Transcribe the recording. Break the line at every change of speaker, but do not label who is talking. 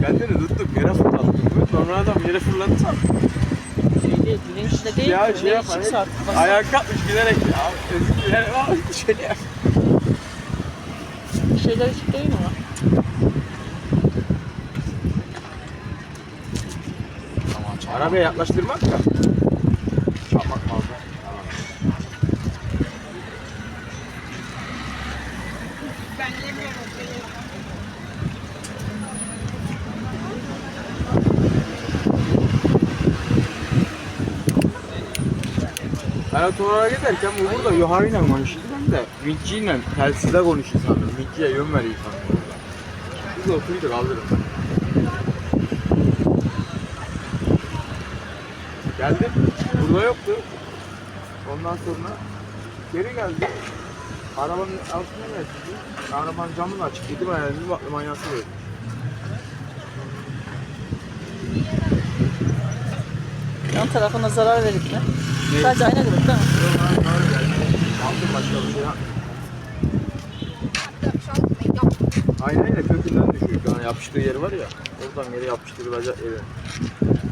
Kendini tuttuk yere fırlattık. Sonra adam yere fırlatsa
Şeyde, güneşte değil
ya şey yapar.
basar.
Ayağa kalkmış giderek ya. Özür dilerim ama şöyle yap.
Şeyler açık değil mi?
Arabaya yaklaştırmak da. Çarpmak fazla. Ben otomola giderken bu burada yuharıyla konuşuyordu ben de vinçiyle telsizde konuşuyor sandım. Vinçiye yön veriyor sandım. Biz de oturuyorduk kaldırın. Geldi. Burada yoktu. Ondan sonra geri geldi. Arabanın altına geldi. Arabanın camı da açık. Dedim ayağını baktım aynası yok.
Yan tarafına zarar verip mi?
Ne?
Sadece ayna demek değil mi?
Aldım başka bir şey yapmadım. Aynayla kökünden düşüyor. An yapıştığı yer var ya. Oradan yere yapıştırılacak yeri.